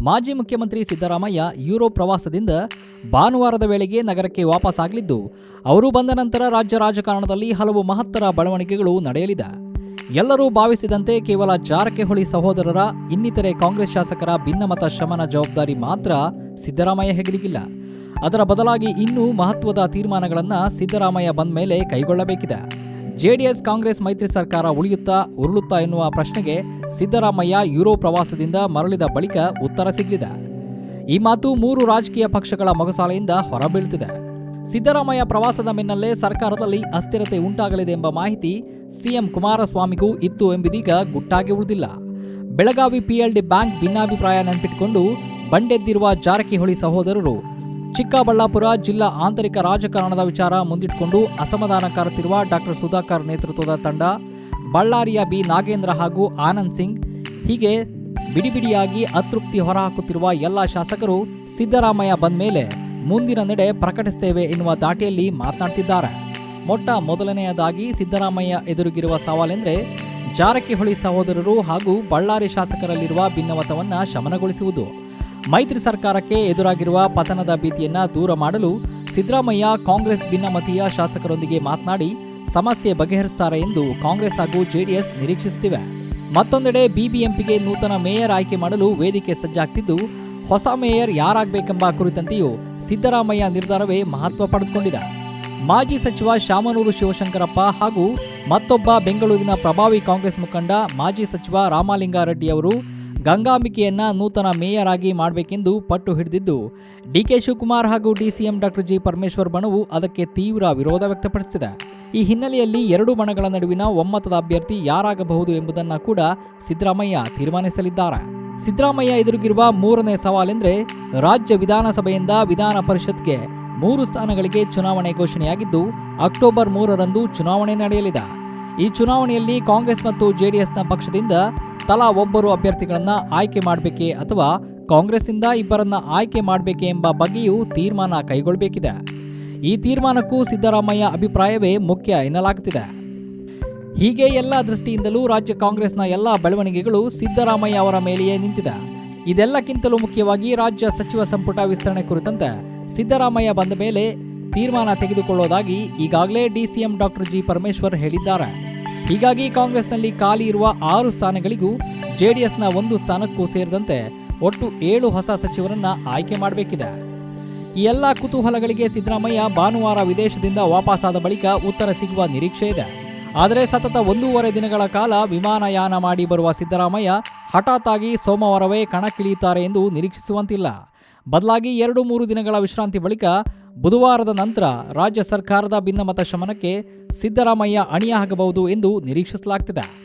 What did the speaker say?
ಮಾಜಿ ಮುಖ್ಯಮಂತ್ರಿ ಸಿದ್ದರಾಮಯ್ಯ ಯುರೋಪ್ ಪ್ರವಾಸದಿಂದ ಭಾನುವಾರದ ವೇಳೆಗೆ ನಗರಕ್ಕೆ ವಾಪಸ್ಸಾಗಲಿದ್ದು ಅವರು ಬಂದ ನಂತರ ರಾಜ್ಯ ರಾಜಕಾರಣದಲ್ಲಿ ಹಲವು ಮಹತ್ತರ ಬೆಳವಣಿಗೆಗಳು ನಡೆಯಲಿದೆ. ಎಲ್ಲರೂ ಭಾವಿಸಿದಂತೆ ಕೇವಲ ಜಾರಕಿಹೊಳಿ ಸಹೋದರರ, ಇನ್ನಿತರೆ ಕಾಂಗ್ರೆಸ್ ಶಾಸಕರ ಭಿನ್ನಮತ ಶಮನ ಜವಾಬ್ದಾರಿ ಮಾತ್ರ ಸಿದ್ದರಾಮಯ್ಯ ಹೆಗಲಿಗಿಲ್ಲ. ಅದರ ಬದಲಾಗಿ ಇನ್ನೂ ಮಹತ್ವದ ತೀರ್ಮಾನಗಳನ್ನು ಸಿದ್ದರಾಮಯ್ಯ ಬಂದ ಮೇಲೆ ಕೈಗೊಳ್ಳಬೇಕಿದೆ. ಜೆಡಿಎಸ್ ಕಾಂಗ್ರೆಸ್ ಮೈತ್ರಿ ಸರ್ಕಾರ ಉಳಿಯುತ್ತಾ ಉರುಳುತ್ತಾ ಎನ್ನುವ ಪ್ರಶ್ನೆಗೆ ಸಿದ್ದರಾಮಯ್ಯ ಯುರೋ ಪ್ರವಾಸದಿಂದ ಮರಳಿದ ಬಳಿಕ ಉತ್ತರ ಸಿಗಲಿದೆ. ಈ ಮಾತು ಮೂರು ರಾಜಕೀಯ ಪಕ್ಷಗಳ ಮೊಗಸಾಲೆಯಿಂದ ಹೊರಬೀಳುತ್ತಿದೆ. ಸಿದ್ದರಾಮಯ್ಯ ಪ್ರವಾಸದ ಬೆನ್ನಲ್ಲೇ ಸರ್ಕಾರದಲ್ಲಿ ಅಸ್ಥಿರತೆ ಉಂಟಾಗಲಿದೆ ಎಂಬ ಮಾಹಿತಿ ಸಿಎಂ ಕುಮಾರಸ್ವಾಮಿಗೂ ಇತ್ತು ಎಂಬುದೀಗ ಗುಟ್ಟಾಗಿ ಉಳಿದಿಲ್ಲ. ಬೆಳಗಾವಿ ಪಿಎಲ್ಡಿ ಬ್ಯಾಂಕ್ ಭಿನ್ನಾಭಿಪ್ರಾಯ ನೆನಪಿಟ್ಟುಕೊಂಡು ಬಂಡೆದ್ದಿರುವ ಜಾರಕಿಹೊಳಿ ಸಹೋದರರು ಚಿಕ್ಕಬಳ್ಳಾಪುರ ಜಿಲ್ಲಾ ಆಂತರಿಕ ರಾಜಕಾರಣದ ವಿಚಾರ ಮುಂದಿಟ್ಟುಕೊಂಡು ಅಸಮಾಧಾನ ಕಾರುತ್ತಿರುವ ಡಾಕ್ಟರ್ ಸುಧಾಕರ್ ನೇತೃತ್ವದ ತಂಡ, ಬಳ್ಳಾರಿಯ ಬಿ. ನಾಗೇಂದ್ರ ಹಾಗೂ ಆನಂದ್ ಸಿಂಗ್ ಹೀಗೆ ಬಿಡಿಬಿಡಿಯಾಗಿ ಅತೃಪ್ತಿ ಹೊರಹಾಕುತ್ತಿರುವ ಎಲ್ಲ ಶಾಸಕರು ಸಿದ್ದರಾಮಯ್ಯ ಬಂದ ಮೇಲೆ ಮುಂದಿನ ನಡೆ ಪ್ರಕಟಿಸುತ್ತೇವೆ ಎನ್ನುವ ದಾಟಿಯಲ್ಲಿ ಮಾತನಾಡ್ತಿದ್ದಾರೆ. ಮೊಟ್ಟ ಮೊದಲನೆಯದಾಗಿ ಸಿದ್ದರಾಮಯ್ಯ ಎದುರಿಗಿರುವ ಸವಾಲೆಂದರೆ ಜಾರಕಿಹೊಳಿ ಸಹೋದರರು ಹಾಗೂ ಬಳ್ಳಾರಿ ಶಾಸಕರಲ್ಲಿರುವ ಭಿನ್ನಮತವನ್ನು ಶಮನಗೊಳಿಸುವುದು. ಮೈತ್ರಿ ಸರ್ಕಾರಕ್ಕೆ ಎದುರಾಗಿರುವ ಪತನದ ಭೀತಿಯನ್ನ ದೂರ ಮಾಡಲು ಸಿದ್ದರಾಮಯ್ಯ ಕಾಂಗ್ರೆಸ್ ಭಿನ್ನಮತೀಯ ಶಾಸಕರೊಂದಿಗೆ ಮಾತನಾಡಿ ಸಮಸ್ಯೆ ಬಗೆಹರಿಸುತ್ತಾರೆ ಎಂದು ಕಾಂಗ್ರೆಸ್ ಹಾಗೂ ಜೆಡಿಎಸ್ ನಿರೀಕ್ಷಿಸುತ್ತಿವೆ. ಮತ್ತೊಂದೆಡೆ ಬಿಬಿಎಂಪಿಗೆ ನೂತನ ಮೇಯರ್ ಆಯ್ಕೆ ಮಾಡಲು ವೇದಿಕೆ ಸಜ್ಜಾಗ್ತಿದ್ದು, ಹೊಸ ಮೇಯರ್ ಯಾರಾಗಬೇಕೆಂಬ ಕುರಿತಂತೆಯೂ ಸಿದ್ದರಾಮಯ್ಯ ನಿರ್ಧಾರವೇ ಮಹತ್ವ ಪಡೆದುಕೊಂಡಿದೆ. ಮಾಜಿ ಸಚಿವ ಶಾಮನೂರು ಶಿವಶಂಕರಪ್ಪ ಹಾಗೂ ಮತ್ತೊಬ್ಬ ಬೆಂಗಳೂರಿನ ಪ್ರಭಾವಿ ಕಾಂಗ್ರೆಸ್ ಮುಖಂಡ ಮಾಜಿ ಸಚಿವ ರಾಮಲಿಂಗಾರೆಡ್ಡಿ ಅವರು ಗಂಗಾಂಬಿಕೆಯನ್ನ ನೂತನ ಮೇಯರ್ ಆಗಿ ಮಾಡಬೇಕೆಂದು ಪಟ್ಟು ಹಿಡಿದಿದ್ದು ಡಿಕೆ ಶಿವಕುಮಾರ್ ಹಾಗೂ ಡಿಸಿಎಂ ಡಾಕ್ಟರ್ ಜಿ ಪರಮೇಶ್ವರ್ ಬಣವು ಅದಕ್ಕೆ ತೀವ್ರ ವಿರೋಧ ವ್ಯಕ್ತಪಡಿಸಿದೆ. ಈ ಹಿನ್ನೆಲೆಯಲ್ಲಿ ಎರಡು ಬಣಗಳ ನಡುವಿನ ಒಮ್ಮತದ ಅಭ್ಯರ್ಥಿ ಯಾರಾಗಬಹುದು ಎಂಬುದನ್ನು ಕೂಡ ಸಿದ್ದರಾಮಯ್ಯ ತೀರ್ಮಾನಿಸಲಿದ್ದಾರೆ. ಸಿದ್ದರಾಮಯ್ಯ ಎದುರಿಗಿರುವ ಮೂರನೇ ಸವಾಲೆಂದರೆ, ರಾಜ್ಯ ವಿಧಾನಸಭೆಯಿಂದ ವಿಧಾನ ಪರಿಷತ್ಗೆ ಮೂರು ಸ್ಥಾನಗಳಿಗೆ ಚುನಾವಣೆ ಘೋಷಣೆಯಾಗಿದ್ದು, ಅಕ್ಟೋಬರ್ ಮೂರರಂದು ಚುನಾವಣೆ ನಡೆಯಲಿದೆ. ಈ ಚುನಾವಣೆಯಲ್ಲಿ ಕಾಂಗ್ರೆಸ್ ಮತ್ತು ಜೆಡಿಎಸ್ನ ಪಕ್ಷದಿಂದ ತಲಾ ಒಬ್ಬರು ಅಭ್ಯರ್ಥಿಗಳನ್ನ ಆಯ್ಕೆ ಮಾಡಬೇಕೆ ಅಥವಾ ಕಾಂಗ್ರೆಸ್ನಿಂದ ಇಬ್ಬರನ್ನ ಆಯ್ಕೆ ಮಾಡಬೇಕೆ ಎಂಬ ಬಗ್ಗೆಯೂ ತೀರ್ಮಾನ ಕೈಗೊಳ್ಳಬೇಕಿದೆ ಈ ತೀರ್ಮಾನಕ್ಕೂ ಸಿದ್ದರಾಮಯ್ಯ ಅಭಿಪ್ರಾಯವೇ ಮುಖ್ಯ ಎನ್ನಲಾಗುತ್ತಿದೆ. ಹೀಗೆ ಎಲ್ಲ ದೃಷ್ಟಿಯಿಂದಲೂ ರಾಜ್ಯ ಕಾಂಗ್ರೆಸ್ನ ಎಲ್ಲ ಬೆಳವಣಿಗೆಗಳು ಸಿದ್ದರಾಮಯ್ಯ ಅವರ ಮೇಲೆಯೇ ನಿಂತಿದೆ. ಇದೆಲ್ಲಕ್ಕಿಂತಲೂ ಮುಖ್ಯವಾಗಿ ರಾಜ್ಯ ಸಚಿವ ಸಂಪುಟ ವಿಸ್ತರಣೆ ಕುರಿತಂತೆ ಸಿದ್ದರಾಮಯ್ಯ ಬಂದ ಮೇಲೆ ತೀರ್ಮಾನ ತೆಗೆದುಕೊಳ್ಳೋದಾಗಿ ಈಗಾಗಲೇ ಡಿಸಿಎಂ ಡಾಕ್ಟರ್ ಜಿ ಪರಮೇಶ್ವರ್ ಹೇಳಿದ್ದಾರೆ. ಹೀಗಾಗಿ ಕಾಂಗ್ರೆಸ್ನಲ್ಲಿ ಖಾಲಿ ಇರುವ ಆರು ಸ್ಥಾನಗಳಿಗೂ ಜೆಡಿಎಸ್ನ ಒಂದು ಸ್ಥಾನಕ್ಕೂ ಸೇರಿದಂತೆ ಒಟ್ಟು ಏಳು ಹೊಸ ಸಚಿವರನ್ನ ಆಯ್ಕೆ ಮಾಡಬೇಕಿದೆ. ಈ ಎಲ್ಲ ಕುತೂಹಲಗಳಿಗೆ ಸಿದ್ದರಾಮಯ್ಯ ಭಾನುವಾರ ವಿದೇಶದಿಂದ ವಾಪಸಾದ ಬಳಿಕ ಉತ್ತರ ಸಿಗುವ ನಿರೀಕ್ಷೆ ಇದೆ. ಆದರೆ ಸತತ ಒಂದೂವರೆ ದಿನಗಳ ಕಾಲ ವಿಮಾನಯಾನ ಮಾಡಿ ಬರುವ ಸಿದ್ದರಾಮಯ್ಯ ಹಠಾತ್ ಆಗಿ ಸೋಮವಾರವೇ ಕಣಕ್ಕಿಳಿಯುತ್ತಾರೆ ಎಂದು ನಿರೀಕ್ಷಿಸುವಂತಿಲ್ಲ. ಬದಲಾಗಿ ಎರಡು ಮೂರು ದಿನಗಳ ವಿಶ್ರಾಂತಿ ಬಳಿಕ ಬುಧವಾರದ ನಂತರ ರಾಜ್ಯ ಸರ್ಕಾರದ ಭಿನ್ನಮತ ಶಮನಕ್ಕೆ ಸಿದ್ದರಾಮಯ್ಯ ಅಣಿಯಾಗಬಹುದು ಎಂದು ನಿರೀಕ್ಷಿಸಲಾಗ್ತಿದೆ.